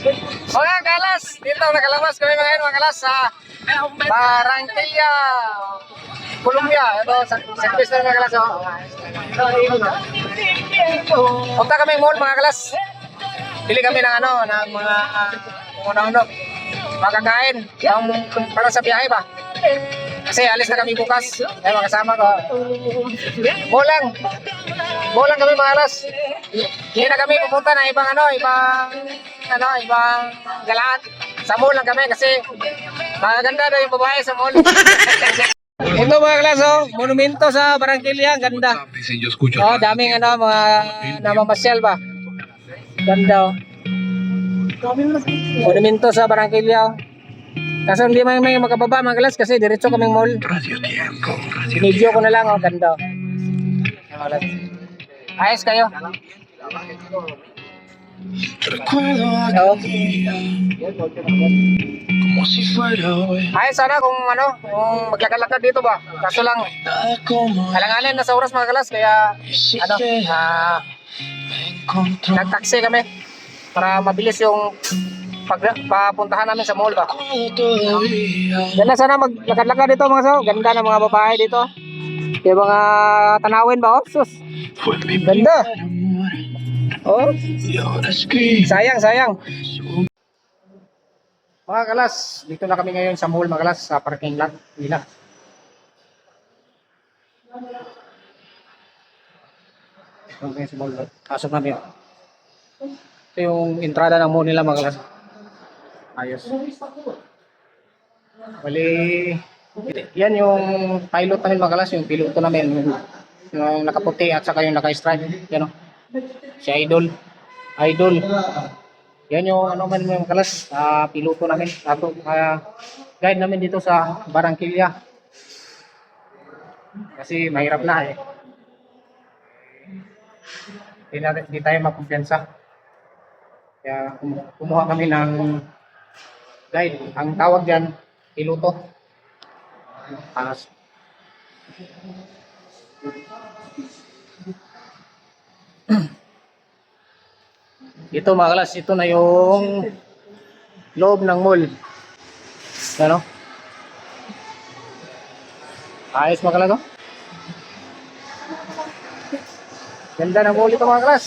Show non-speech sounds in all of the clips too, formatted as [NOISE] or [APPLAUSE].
Mga kalas, dito nakalabas kami mga yun, mga kalas sa Barranquilla, Colombia. Ito, service na mga kalas. Oh. Punta kami mall mga kalas. Pili kami ng ano, ng mga uh, ano, makakain. Yung, para sa biyahe ba? Kasi alis na kami bukas. Kaya mga kasama ko. Bulang. Bulang kami mga alas. Hindi na kami pupunta ng ibang ano, ibang ano, ibang galaan. Sa mall lang kami kasi maganda daw yung babae sa mall. [LAUGHS] Ito mga klas, oh, monumento sa Barangkilya, ang ganda. Oh, daming ano, mga namamasyal ba? Ganda, oh. Monumento sa Barangkilya, oh. Kaso hindi may may makababa mga klas kasi diretso kaming mall. Radio Tiempo. Radio Video ko na lang, oh, ganda. oh. Ayos kayo. Hoy. Ayos sana kung ano, kung maglakad-lakad dito ba. Kaso lang, alanganin na sa oras mga klas, kaya ano, ah, nag-taxi kami para mabilis yung pag papuntahan namin sa mall ba. Ganda sana maglakad-lakad dito mga so. Ganda ng mga babae dito. Yung mga tanawin ba? Oh, sus. Ganda. Oh, sayang, sayang. Mga kalas, dito na kami ngayon sa mall mga kalas, sa parking lot nila. Okay, sa mall. Pasok namin. Ito yung entrada ng mall nila mga kalas. Ayos. Bali, yan yung pilot namin mga kalas, yung piloto namin. Yung, yung nakaputi at saka yung naka-stripe. Yan o. Si Idol. Idol. Yan yung ano man yung kalas, ah, piloto namin. Ato, ah, guide namin dito sa Barangkilya. Kasi mahirap na eh. Hindi, natin, hindi tayo makumpiyansa. Kaya kum- kumuha kami ng guide. Ang tawag dyan, piloto. Panas. Ito mga kalas, ito na yung loob ng mall. Ano? Ayos mga kalas, oh. Ganda ng mall ito mga kalas.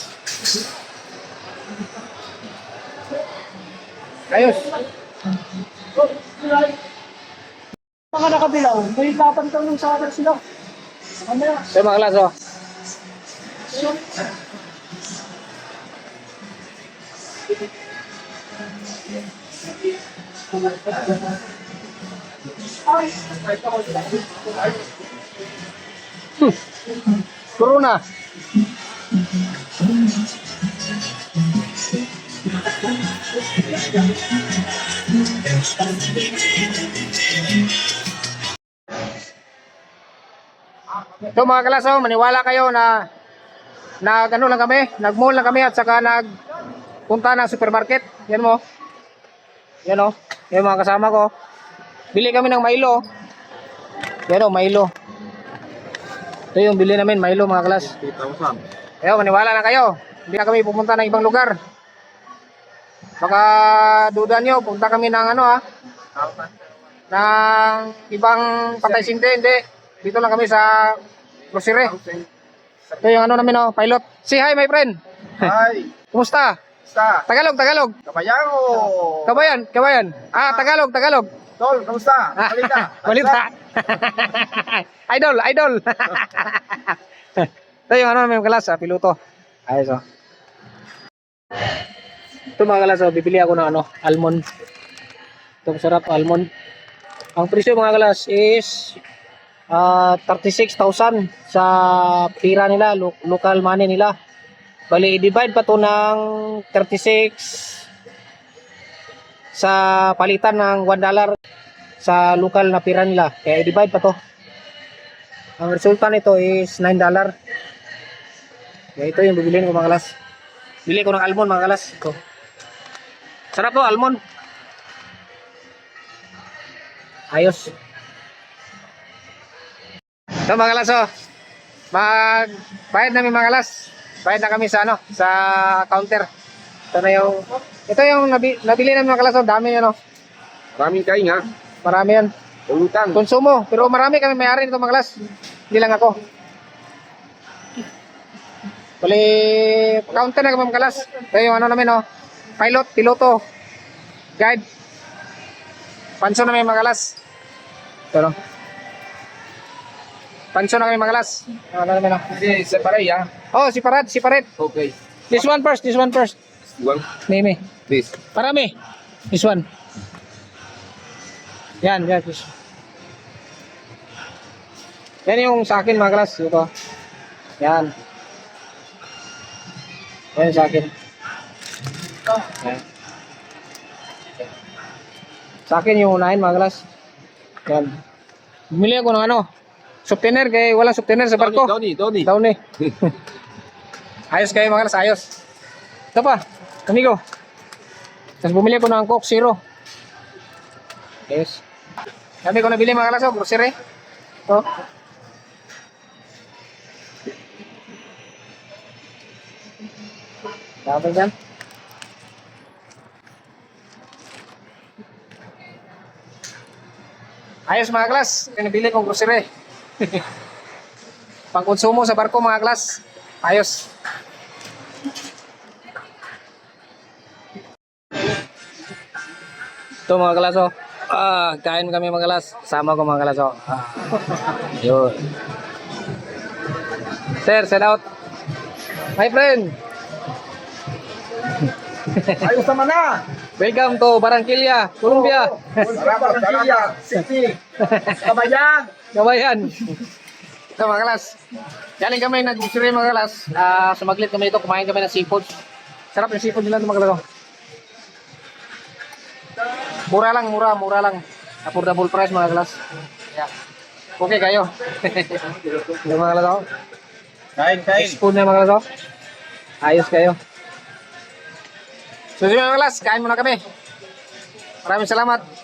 Ayos. Mga nakabilaw, may papantang ng sa akin sila. Ano? Ito mga kalas, oh. Corona. Ito mga kalaso, maniwala kayo na nag ano lang kami, nag-mall lang kami at saka nag punta ng supermarket. Yan mo. Yan o. Yan mga kasama ko. Bili kami ng Milo. Yan o, Milo. Ito yung bili namin, Milo mga klas. Kaya maniwala lang kayo. Hindi na kami pupunta ng ibang lugar. Baka duda nyo, punta kami ng ano ha. Ng ibang patay sinte, hindi. Dito lang kami sa grocery. Ito yung ano namin oh, pilot. Say hi my friend. Hi, [LAUGHS] Kumusta? kamusta? Tagalog, Tagalog. Kabayan o? Kabayan, kabayan. Ah, Tagalog, Tagalog. Tol, kamusta? [LAUGHS] Balita. Balita. [LAUGHS] idol, idol. Ito yung ano namin kalas, ah, piloto. Ayos oh. Ito mga kalas, oh, bibili ako ng ano, almond. Ito sarap, almond. Ang presyo mga kalas is ah 36,000 sa pira nila, lo- local money nila. Bali, i-divide pa to ng 36 sa palitan ng 1 dollar sa local na pira nila. Kaya i-divide pa to. Ang resulta nito is 9 dollar. Kaya ito yung bibiliin ko mga kalas. Bili ko ng almond mga kalas. Ito. Sarap to, almond. Ayos. Ito mga kalas oh. Mag bayad namin mga kalas. Bayad na kami sa ano, sa counter. Ito na yung, ito yung nabi, nabili namin mga kalas. oh. Dami yan, oh. Maraming kain ha. Marami yan. Pulutan. Konsumo. Pero marami kami may-ari nito mga kalas. Hindi lang ako. Bali, counter na kami mga kalas. Ito yung ano namin, oh. Pilot, piloto, guide. Panso na may mga kalas. Pero, panso na kami mga kalas. Ano namin, oh. Hindi, separate ha. Oh, si Parad, si Parad. Okay. This one first, this one first. One, Name this. Parami. This one. Yan, yan. This. Yan yung sa akin mga klas. Ito. Yan. Yan yung sa akin. Yan. Sa akin yung unahin mga klas. Yan. Bumili ako ng ano. Subtiner kaya walang subtiner sa barko. Tony, Tony. Down eh. [LAUGHS] ayos kayo mga kalas, ayos. Ito pa, amigo. Tapos bumili ko ng Coke Zero. Ayos. Dami ko nabili mga kalas, oh, grocery. Ito. Dami dyan. Ayos mga klas, pinabili kong grocery. Pangkonsumo sa barko mga klas. Ayos. Ito mga klas oh. Ah, kain kami mga klas. Sama ko mga klas oh. Ah. Yun. Sir, set out. My friend. Ayos naman na! Welcome to Barranquilla, Colombia. Barranquilla City! Kabayan! Kabayan. Ito mga kalas. Galing kami nag-grocery mga kalas. Ah, sumaglit kami ito, kumain kami ng seafood. Sarap yung seafood nila mga kalas. oh. Mura lang, mura, mura lang. Affordable price mga kalas. Yeah. Okay kayo. [LAUGHS] Ito mga kalas. oh. Kain, kain! Spoon na mga kalas. oh. Ayos kayo. So, sige mga kalas, kain muna kami. Maraming salamat.